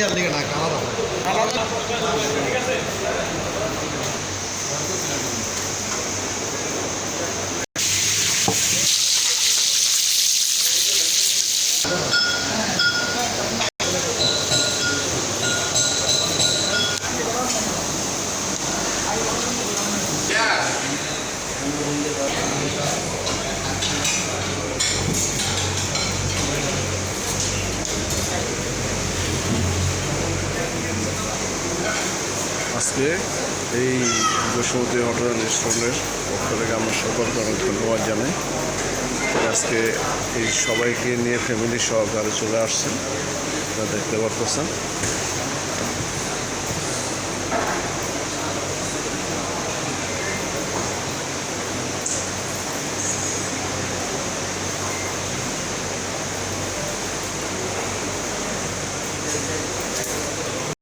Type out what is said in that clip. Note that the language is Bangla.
মাইয়ার লিগে না আলাদা আজকে এই বসুমতী হোটেল রেস্টুরেন্টের পক্ষ থেকে আমরা সকলকে অনেক ধন্যবাদ জানাই। আজকে এই সবাইকে নিয়ে ফ্যামিলি সহকারে চলে আসছেন। আপনারা দেখতে পারতেছেন।